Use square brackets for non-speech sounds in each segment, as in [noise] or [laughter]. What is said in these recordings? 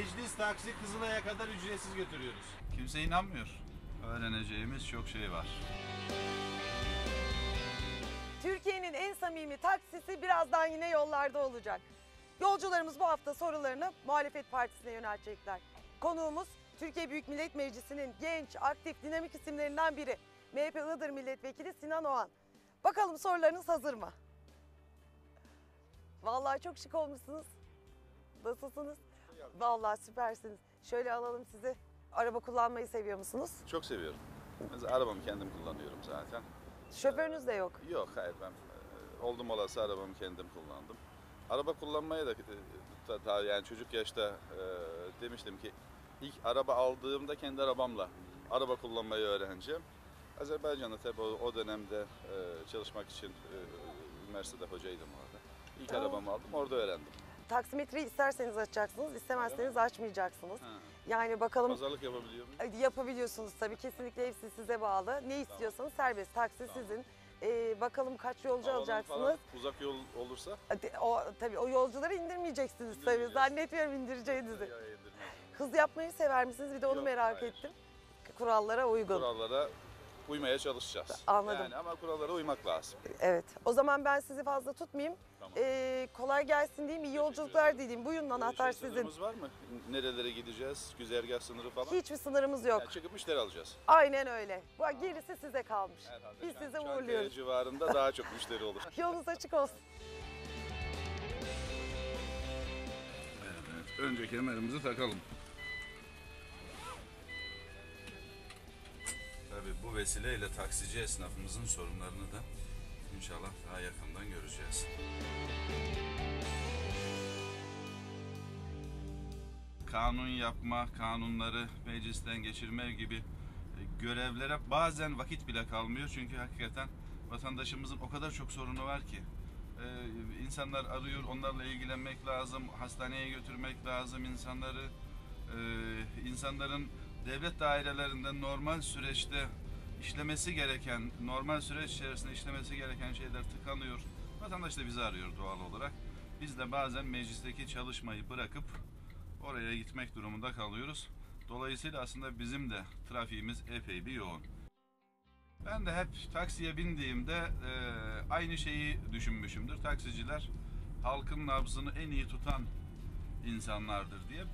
Meclis taksi Kızılay'a kadar ücretsiz götürüyoruz. Kimse inanmıyor. Öğreneceğimiz çok şey var. Türkiye'nin en samimi taksisi birazdan yine yollarda olacak. Yolcularımız bu hafta sorularını muhalefet partisine yöneltecekler. Konuğumuz Türkiye Büyük Millet Meclisi'nin genç, aktif, dinamik isimlerinden biri. MHP Iğdır Milletvekili Sinan Oğan. Bakalım sorularınız hazır mı? Vallahi çok şık olmuşsunuz. Nasılsınız? Vallahi süpersiniz. Şöyle alalım sizi. Araba kullanmayı seviyor musunuz? Çok seviyorum. Mesela arabamı kendim kullanıyorum zaten. Şoförünüz de yok. Yok hayır ben e, oldum olası arabamı kendim kullandım. Araba kullanmaya da e, ta- yani çocuk yaşta e, demiştim ki ilk araba aldığımda kendi arabamla araba kullanmayı öğreneceğim. Azerbaycan'da tabii o, o dönemde e, çalışmak için e, üniversitede hocaydım orada. İlk Aa. arabamı aldım orada öğrendim. Taksimetreyi isterseniz açacaksınız, istemezseniz açmayacaksınız. Ha. Yani bakalım Pazarlık yapabiliyor muyum? yapabiliyorsunuz tabii kesinlikle hepsi size bağlı. Ne istiyorsanız serbest taksi sizin. Ee, bakalım kaç yolcu Havadan alacaksınız. falan uzak yol olursa Hadi, O tabii o yolcuları indirmeyeceksiniz tabii. İndirmeyeceğiz. Zannetmiyorum indireceğinizi. ya. Hız yapmayı sever misiniz? Bir de onu Yok, merak hayır. ettim. Kurallara uygun. Kurallara uymaya çalışacağız. Anladım. Yani ama kurallara uymak lazım. Evet. O zaman ben sizi fazla tutmayayım. Ee, kolay gelsin diyeyim, iyi yolculuklar diyeyim. Buyurun anahtar Şey, sizin. sınırımız var mı? Nerelere gideceğiz? Güzergah sınırı falan. Hiçbir sınırımız yok. Yani çıkıp müşteri alacağız. Aynen öyle. Bu gerisi size kalmış. Herhalde Biz sizi Çankaya uğurluyoruz. civarında daha çok müşteri olur. [laughs] Yolunuz açık olsun. Evet, önce kemerimizi takalım. Tabii bu vesileyle taksici esnafımızın sorunlarını da inşallah daha yakından göreceğiz. Kanun yapma, kanunları meclisten geçirme gibi e, görevlere bazen vakit bile kalmıyor. Çünkü hakikaten vatandaşımızın o kadar çok sorunu var ki. Ee, insanlar arıyor, onlarla ilgilenmek lazım, hastaneye götürmek lazım insanları. Ee, insanların devlet dairelerinde normal süreçte işlemesi gereken, normal süreç içerisinde işlemesi gereken şeyler tıkanıyor. Vatandaş da bizi arıyor doğal olarak. Biz de bazen meclisteki çalışmayı bırakıp oraya gitmek durumunda kalıyoruz. Dolayısıyla aslında bizim de trafiğimiz epey bir yoğun. Ben de hep taksiye bindiğimde e, aynı şeyi düşünmüşümdür. Taksiciler halkın nabzını en iyi tutan insanlardır diye.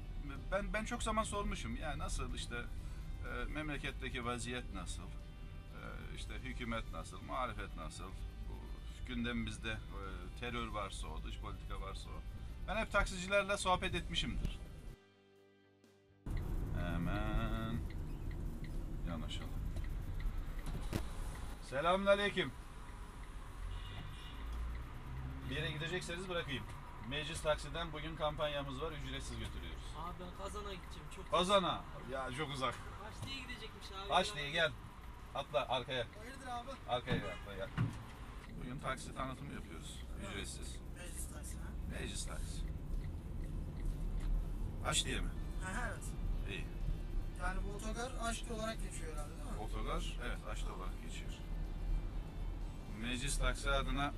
Ben ben çok zaman sormuşum. Yani nasıl işte e, memleketteki vaziyet nasıl? İşte hükümet nasıl? Muhalefet nasıl? Gündemimizde e, terör varsa o, dış politika varsa o. Ben hep taksicilerle sohbet etmişimdir. Hemen yanaşalım. Selamünaleyküm. Bir yere gidecekseniz bırakayım. Meclis taksiden bugün kampanyamız var. Ücretsiz götürüyoruz. Abi ben Kazan'a gideceğim çok Kazana. Ya çok uzak. Haçlı'ya gidecekmiş abi. Aç diye gel. Atla arkaya. Hayırdır abi? Arkaya. Atla gel. Bugün taksi tanıtımı yapıyoruz. Ücretsiz. Meclis taksi ha? Meclis taksi. Aç diye mi? Ha, evet. İyi. Yani bu otogar aşk olarak geçiyor herhalde değil mi? Otogar evet açlı olarak geçiyor. Meclis taksi adına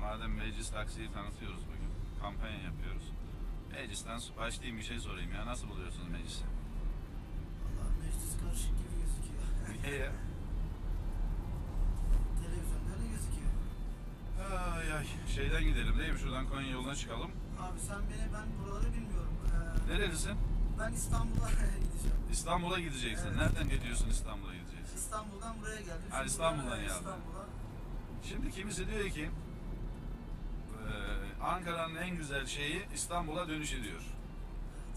madem meclis taksiyi tanıtıyoruz bugün kampanya yapıyoruz. Meclisten başlayayım bir şey sorayım ya nasıl buluyorsunuz meclisi? Valla meclis karışık ya? Televizyonda öyle gözüküyor. Ay ay şeyden gidelim değil mi? Şuradan Konya yoluna çıkalım. Abi sen beni ben buraları bilmiyorum. Ee, Nerelisin? ben İstanbul'a [laughs] gideceğim. İstanbul'a gideceksin. Evet. Nereden gidiyorsun İstanbul'a gideceksin? İstanbul'dan buraya geldim. Ha, Şimdi İstanbul'dan buraya- geldin. İstanbul'a. Şimdi kimisi diyor ki eee, Ankara'nın en güzel şeyi İstanbul'a dönüş ediyor.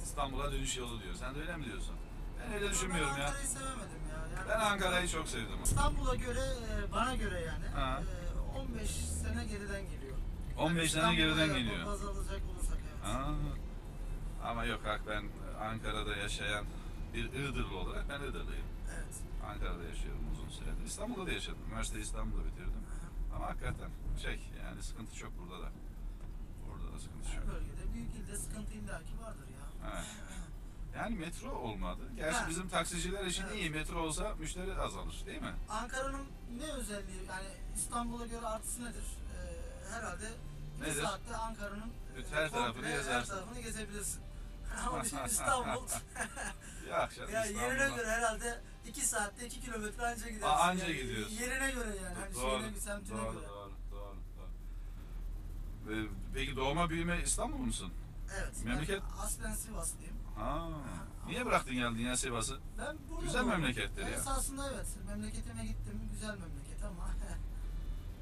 İstanbul'a dönüş yolu diyor. Sen de öyle mi diyorsun? Ben öyle düşünmüyorum ben ya. Ankara'yı sevemedim ya. Yani Ben Ankara'yı çok sevdim. İstanbul'a göre, e, bana göre yani Ha. e, 15 sene geriden geliyor. 15 sene İstanbul'a geriden geliyor. Baz alacak olursak evet. Aa, ama yok hak ben Ankara'da yaşayan bir Iğdırlı olarak ben Iğdırlıyım. Evet. Ankara'da yaşıyorum uzun süredir. İstanbul'da da yaşadım. Üniversiteyi İstanbul'da bitirdim. Ama hakikaten şey yani sıkıntı çok burada da. Orada da sıkıntı Her çok. bölgede, büyük ilde sıkıntı illaki vardır ya. Evet. Yani metro olmadı. Gerçi Ha. bizim taksiciler için Evet. iyi. Metro olsa müşteri azalır değil mi? Ankara'nın ne özelliği yani İstanbul'a göre artısı nedir? Ee, herhalde bir Nedir? saatte Ankara'nın Bütün her e, tarafını Her tarafını gezebilirsin. [laughs] Ama [laughs] bizim İstanbul Ya canım ya yerine göre herhalde 2 saatte 2 kilometre anca gidersin. Aa, anca yani. gidiyorsun. Yerine göre yani. Hani Doğru, şeyine, semtine doğru, göre. doğru, doğru, doğru. Ee, Peki doğma büyüme İstanbul musun? Evet. Memleket? Ben aslen Sivaslıyım. Ha. Niye bıraktın geldin ya Sivas'ı? Ben burada Güzel doğdum. memlekettir ya. Esasında evet. Memleketime gittim. Güzel memleket ama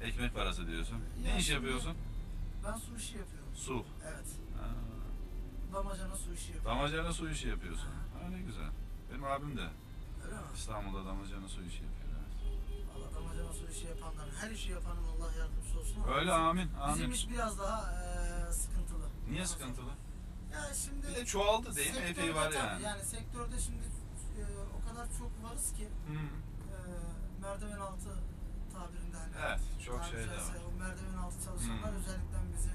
[laughs] Ekmek parası diyorsun. Ya Ne iş şimdi- yapıyorsun? ben su işi yapıyorum. Su. Evet. Ha. Damacana su işi yapıyorum. Damacana su işi yapıyorsun. Ha ne güzel. Benim abim de Öyle mi? İstanbul'da damacana su işi yapıyor. evet. Valla damacana su işi yapanların, her işi yapanın Allah yardımcısı olsun. ama Öyle bizim- amin Bizim amin. iş biraz daha eee, sıkıntılı. Niye sıkıntılı? Ya şimdi Bir de çoğaldı değil mi? Epey var tabii, yani. Yani sektörde şimdi eee, o kadar çok varız ki Hı. eee, merdiven altı tabirinde hani. Evet çok şey de var. O merdiven altı çalışanlar Hmm. özellikle bizi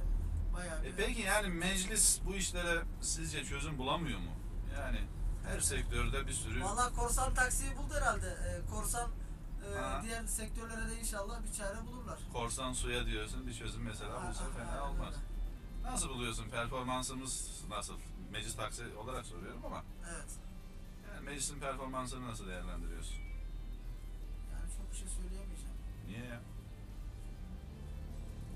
bayağı bir... E peki yani meclis bu işlere sizce çözüm bulamıyor mu? Yani her sektörde bir sürü Valla korsan taksiyi buldu herhalde. Eee, korsan eee, Ha. diğer sektörlere de inşallah bir çare bulurlar. korsan suya diyorsun bir çözüm mesela bulsa fena olmaz. öyle. Nasıl buluyorsun? Performansımız nasıl? Meclis taksi olarak soruyorum ama Evet. yani meclisin performansını nasıl değerlendiriyorsun? Yani çok bir şey söyleyemeyeceğim. Niye ya?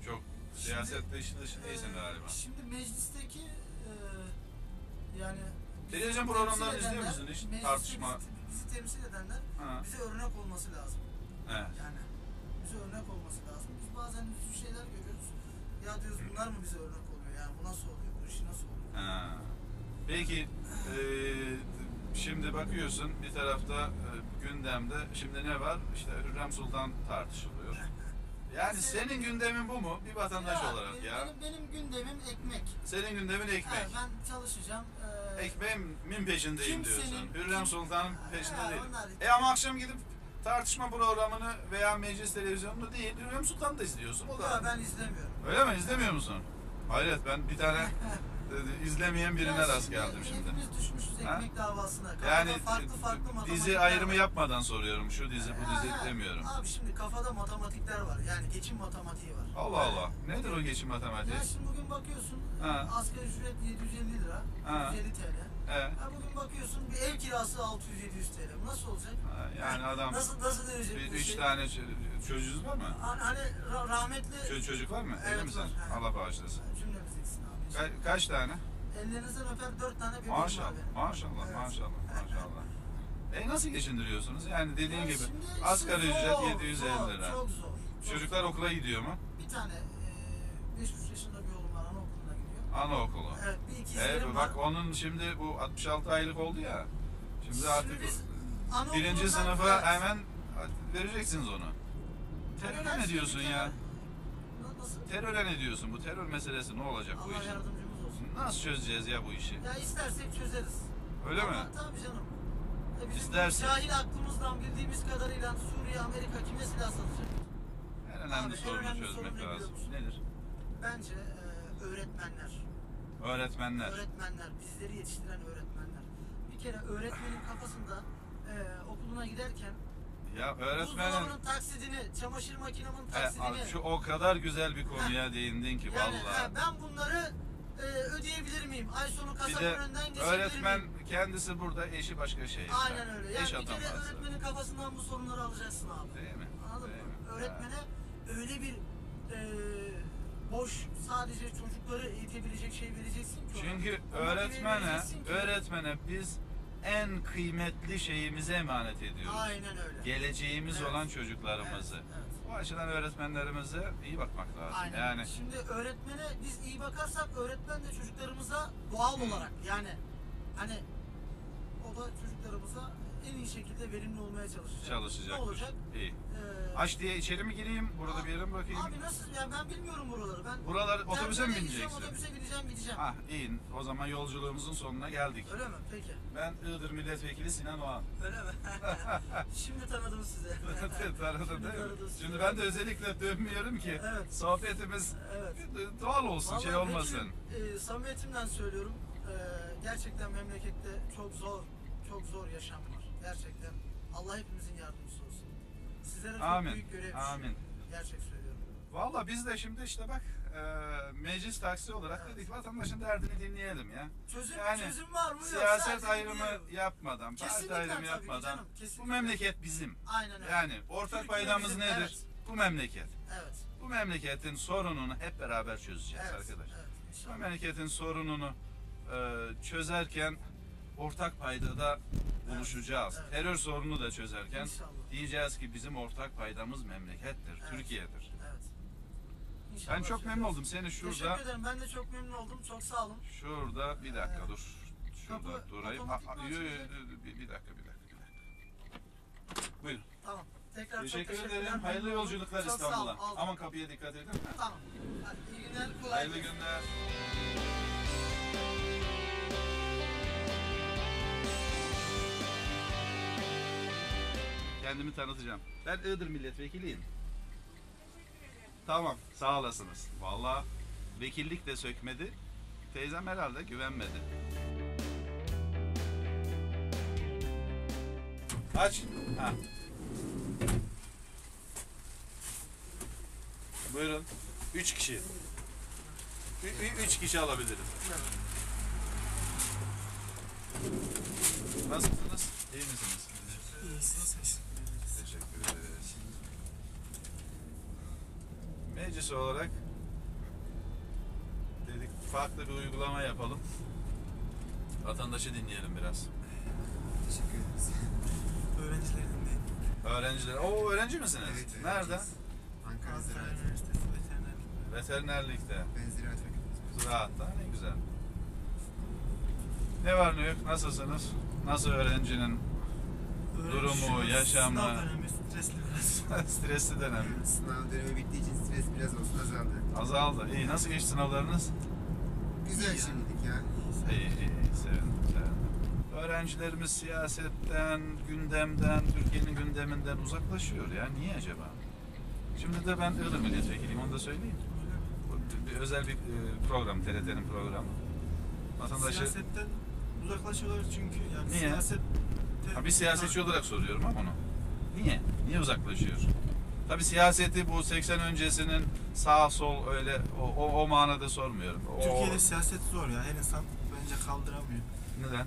Çok siyasetle işin dışı değilsin Ee, galiba. Şimdi meclisteki e, yani Televizyon programlarını izliyor musun hiç? mecliste Tartışma. Bizi, bizi temsil edenler Ha. bize örnek olması lazım. Evet. Yani bize örnek olması lazım. Biz bazen üzücü şeyler görüyoruz. Ya diyoruz bunlar mı bize örnek bu nasıl oluyor? Bu işi nasıl oluyor? Ha. Peki eee, şimdi bakıyorsun bir tarafta e, gündemde şimdi ne var? İşte Hürrem Sultan tartışılıyor. [laughs] Yani senin gündemin bu mu? Bir vatandaş olarak benim, ya. Benim, benim gündemim ekmek. Senin gündemin ekmek. Ha, ben çalışacağım. Ee, Ekmeğimin peşindeyim Kimsenin- diyorsun. Hürrem kim- Sultan'ın Ha, peşinde değilim. onlar- E ama akşam gidip tartışma programını veya meclis televizyonunu değil Hürrem Sultan'ı da izliyorsun. O da. Ya ben izlemiyorum. Öyle mi? İzlemiyor musun? Hayret ben bir tane e, izlemeyen birine rast geldim şimdi. Hepimiz düşmüşüz Ha? ekmek davasına. Kafada Yani farklı farklı dizi matematikler ayrımı var. yapmadan soruyorum. Şu dizi bu dizi ha. demiyorum. Abi şimdi kafada matematikler var. Yani geçim matematiği var. Allah Allah. Nedir o geçim matematiği? Ya şimdi bugün bakıyorsun Ha. asgari ücret 750 lira, Ha. 150 TL. Evet. Ha bugün bakıyorsun bir ev kirası 600-700 TL. Bu nasıl olacak? Ha, Yani adam Nasıl nasıl dönecek bir, bu üç şey? tane ç- çocuğunuz var mı? Hani, hani ra- rahmetli Çocuk, çocuk var mı? Evet, misin? var. Ha. Allah bağışlasın. cümlemiz gitsin abi. Ka- kaç tane? Ellerinizden öper 4 tane bebeğim var Maşallah, benim. maşallah, Evet. maşallah, [laughs] maşallah. E nasıl geçindiriyorsunuz? Yani dediğin Ya gibi şimdi asgari zor, ücret 750 zor, lira. Çok zor. çok Çocuklar zor. okula gidiyor mu? Bir tane 5-3 yaşında bir oğlum. Anaokulu. Evet bir ikizlerim E, var. bak onun şimdi bu 66 aylık oldu ya. Şimdi artık biz birinci sınıfa Evet. hemen vereceksiniz onu. Teröre ne diyorsun ya? Teröre ne diyorsun? Bu terör meselesi ne olacak bu Allah işin? yardımcımız olsun. Nasıl çözeceğiz ya bu işi? Ya istersek çözeriz. Öyle Ama mi? Tabii canım. E bizim İstersek. cahil aklımızdan bildiğimiz kadarıyla Suriye, Amerika kime silah satacak? En önemli Abi, en sorunu önemli çözmek sorun lazım. Nedir? Bence e, öğretmenler. Öğretmenler. Öğretmenler, bizleri yetiştiren öğretmenler. Bir kere öğretmenin kafasında e, okuluna giderken Ya öğretmenin buzdolabının taksidini, çamaşır makinemin E, taksidini... abi şu o kadar güzel bir konuya değindin ki yani, vallahi. he, ben bunları e, ödeyebilir miyim? Ay sonu Bir kasanın de önünden geçebilir öğretmen miyim? kendisi burada, eşi başka şehirde. Aynen öyle. Yani Eş bir kere atamazdı. öğretmenin kafasından bu sorunları alacaksın abi. Değil mi? Anladın Değil mı? mi? Öğretmene öyle bir e, boş sadece çocukları eğitebilecek şey vereceksin ki. ona. Çünkü öğretmene, vereceksin ki- öğretmene biz en kıymetli şeyimizi emanet ediyoruz. Aynen öyle. Geleceğimiz Evet. olan çocuklarımızı. Evet, evet. Bu açıdan öğretmenlerimize iyi bakmak lazım. Aynen. Yani Şimdi öğretmene biz iyi bakarsak öğretmen de çocuklarımıza doğal olarak yani hani o da çocuklarımıza en iyi şekilde verimli olmaya çalışacak. çalışacak. Ne olacak? İyi. Ee, Aç diye içeri mi gireyim? Burada bir yere mi bırakayım? Abi nasıl ya ben bilmiyorum buraları. Ben Buralar otobüse mi bineceksin? Otobüse gideceğim gideceğim. Ah iyi. O zaman yolculuğumuzun sonuna geldik. Öyle mi? Peki. Ben Iğdır Milletvekili Sinan Oğan. Öyle mi? [laughs] Şimdi tanıdım sizi. Tanıdın değil mi? Şimdi ben de özellikle dönmüyorum ki Evet. sohbetimiz Evet. doğal olsun, Vallahi şey olmasın. vekilim, e, samimiyetimden söylüyorum. E, gerçekten memlekette çok zor, çok zor yaşam var. Gerçekten. Allah hepimizin yardımcısı olsun. Sizlere çok Amin. büyük görev düşüyor. Amin. Gerçek söylüyorum. Valla biz de şimdi işte bak e, meclis taksi olarak dedik vatandaşın derdini dinleyelim ya. Çözüm, Yani çözüm var mı? Yok, Siyaset sadece ayrımı dinliyorum. yapmadan, parti Kesinlikle ayrımı tabii ki yapmadan canım, bu memleket bizim. Aynen öyle. Yani ortak Türkiye paydamız bizim, nedir? evet. Bu memleket. Evet. Bu memleketin sorununu hep beraber çözeceğiz Evet. arkadaşlar. Evet. Bu memleketin sorununu e, çözerken ortak paydada buluşacağız. evet. Terör sorununu da çözerken İnşallah. diyeceğiz ki bizim ortak paydamız memlekettir, Evet. Türkiye'dir. Evet. Ben İnşallah çok memnun oldum seni şurada. Teşekkür ederim. Ben de çok memnun oldum. Çok sağ olun. Şurada bir dakika Evet. dur. Şurada Kapı durayım. Aa, yo, yo, yo, bir, bir dakika bir dakika bir dakika. Buyurun. Tamam. Tekrar Teşekkür çok ederim. Hayırlı yolculuklar. İstanbul'a. Aman kapıya dikkat edin. Tamam. Hadi iyi günler. Kolay Hayırlı gelsin. günler. Kendimi tanıtacağım. Ben Iğdır milletvekiliyim. Tamam, sağ olasınız. Vallahi vekillik de sökmedi. Teyzem herhalde güvenmedi. Aç. Ha. Buyurun. Üç kişi. Ü- üç kişi alabilirim. Nasılsınız? İyi misiniz? Teşekkür ederiz. Meclis olarak dedik farklı bir uygulama yapalım. Vatandaşı dinleyelim biraz. Teşekkür ederiz. [laughs] Öğrencilerindeyim. Öğrenciler. Oo öğrenci misiniz? Evet, Nerede? Ankara Ziraat Üniversitesi Veterinerlik. Veterinerlikte. Ben Ziraat Fakültesi. Ziraatta ne güzel. Ne var ne yok? Nasılsınız? Nasıl öğrencinin Durumu, yaşamı. Sınav dönemi stresli biraz. [laughs] stresli dönem? Sınav dönemi bittiği için stres biraz olsun azaldı. Azaldı. İyi. Nasıl geçti sınavlarınız? Güzel İyi şimdilik ya. İyi, iyi, iyi. Sevindim, sevindim. Öğrencilerimiz siyasetten, gündemden, Türkiye'nin gündeminden uzaklaşıyor ya. Niye acaba? Şimdi de ben Iğdır milletvekiliyim, onu da söyleyeyim. Bir, bir özel bir e, program, TRT'nin programı. Vatandaşı... Siyasetten uzaklaşıyorlar çünkü yani Niye? siyaset Ha, bir siyasetçi olarak soruyorum ama onu. Niye? Niye uzaklaşıyor? Tabi siyaseti bu 80 öncesinin sağ sol öyle o, o, o manada sormuyorum. O, Türkiye'de siyaset zor ya. Her insan bence kaldıramıyor. Neden?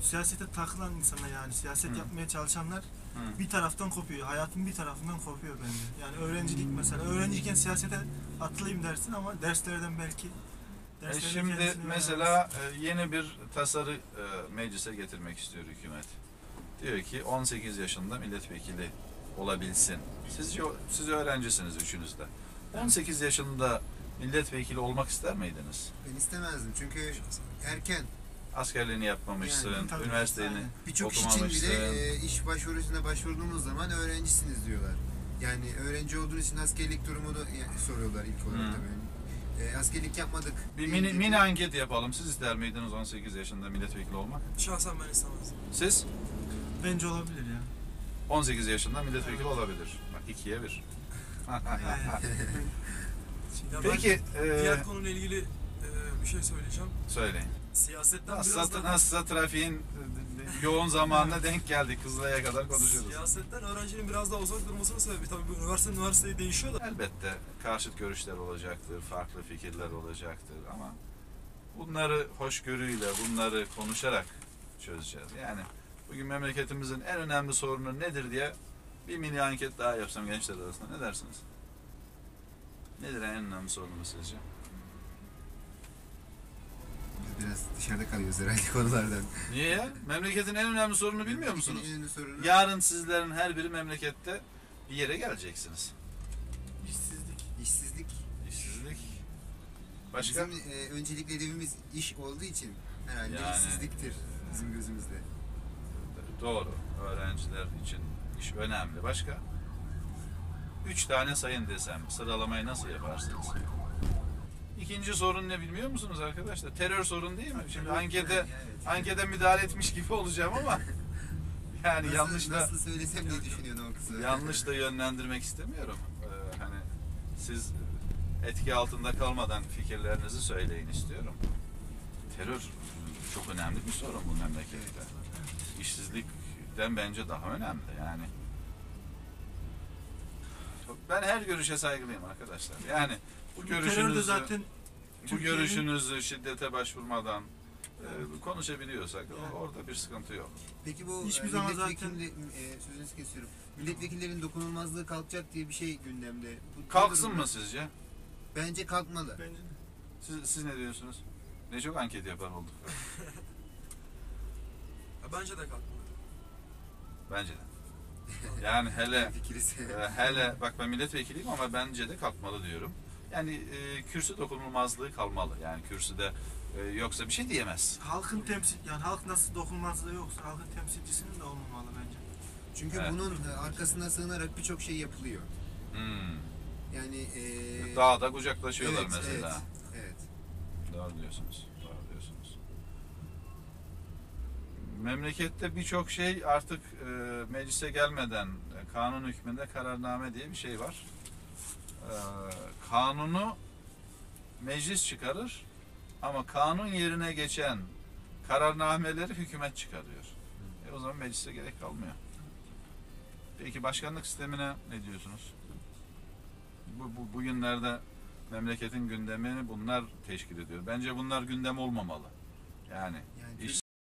Siyasete takılan insanlar yani siyaset Hı. yapmaya çalışanlar Hı. bir taraftan kopuyor. Hayatın bir tarafından kopuyor bence. Yani öğrencilik mesela. Öğrenciyken siyasete atılayım dersin ama derslerden belki E şimdi mesela e, yeni bir tasarı e, meclise getirmek istiyor hükümet. Diyor ki 18 yaşında milletvekili olabilsin. Siz, yo- siz öğrencisiniz üçünüz de. 18 yaşında milletvekili olmak ister miydiniz? Ben istemezdim çünkü erken. Askerliğini yapmamışsın, Yani tabii, üniversiteni aynen. Birçok iş için bile e, iş başvurusuna başvurduğunuz zaman öğrencisiniz diyorlar. Yani öğrenci olduğunuz için askerlik durumunu yani soruyorlar ilk olarak Hı. tabii. E, askerlik yapmadık. Bir mini, mini anket yapalım. Siz ister miydiniz 18 yaşında milletvekili olmak? Şahsen ben istemezdim. Siz Bence olabilir ya. 18 yaşında milletvekili olabilir. Bak ikiye bir. [laughs] Ya Peki, ben e, diğer konuyla ilgili e, bir şey söyleyeceğim. söyleyin. Siyasetten biraz Nasılsa, da nasılsa trafiğin e, yoğun zamanına denk geldik. Kızılay'a kadar konuşuyoruz. siyasetten öğrencinin biraz daha uzak durmasının sebebi tabii bu üniversite üniversiteye değişiyor da. Elbette karşıt görüşler olacaktır, farklı fikirler olacaktır ama bunları hoşgörüyle, bunları konuşarak çözeceğiz. Yani bugün memleketimizin en önemli sorunu nedir diye bir mini anket daha yapsam gençler arasında ne dersiniz? Nedir en önemli sorunumuz sizce? Biz biraz dışarıda kalıyoruz herhalde [laughs] konulardan. Niye ya? Memleketin en önemli sorununu bilmiyor musunuz? En önemli sorunu Yarın sizlerin her biri memlekette bir yere geleceksiniz. İşsizlik. işsizlik. İşsizlik. Başka? Bizim e, öncelikli hedefimiz iş olduğu için herhalde Yani. işsizliktir bizim gözümüzde. Doğru. Öğrenciler için iş önemli. Başka? Üç tane sayın desem sıralamayı nasıl yaparsınız? İkinci sorun ne bilmiyor musunuz arkadaşlar? Terör sorun değil mi? Şimdi ankete Evet. ankete müdahale etmiş gibi olacağım ama [laughs] yani Nasıl, yanlış da nasıl söylesem diye düşünüyorsun o kızı. yanlış da yönlendirmek istemiyorum. Ee, hani siz etki altında kalmadan fikirlerinizi söyleyin istiyorum. Terör çok önemli bir sorun bu memlekette. İşsizlikten bence daha önemli yani. Ben her görüşe saygılıyım arkadaşlar. Yani Bu Terör de görüşünüzü, zaten bu Türkiye'nin- görüşünüzü şiddete başvurmadan e, konuşabiliyorsak orada bir sıkıntı yok. Peki bu Hiçbir e, zaman milletvekili, e, sözünüzü kesiyorum. Milletvekillerin dokunulmazlığı kalkacak diye bir şey gündemde. Bu- Kalksın mı sizce? Bence kalkmalı. bence. Siz, siz ne diyorsunuz? Ne çok anket yapar olduk. [laughs] Ya bence de kalkmalı. Bence de. Yani hele [laughs] e, hele bak ben milletvekiliyim ama bence de kalkmalı diyorum. Yani e, kürsü dokunulmazlığı kalmalı. Yani kürsüde e, yoksa bir şey diyemez. Halkın temsil yani halk nasıl dokunulmazlığı yoksa halkın temsilcisinin de olmamalı bence. Çünkü Evet. bunun e, arkasına sığınarak birçok şey yapılıyor. Hmm. Yani e, Dağda kucaklaşıyorlar evet, mesela. Evet, evet. Doğru diyorsunuz. Doğru diyorsunuz. Memlekette birçok şey artık e, meclise gelmeden e, kanun hükmünde kararname diye bir şey var. E, kanunu meclis çıkarır ama kanun yerine geçen kararnameleri hükümet çıkarıyor. E, o zaman meclise gerek kalmıyor. Peki başkanlık sistemine ne diyorsunuz? Bu, bu bugünlerde memleketin gündemini bunlar teşkil ediyor. Bence bunlar gündem olmamalı. Yani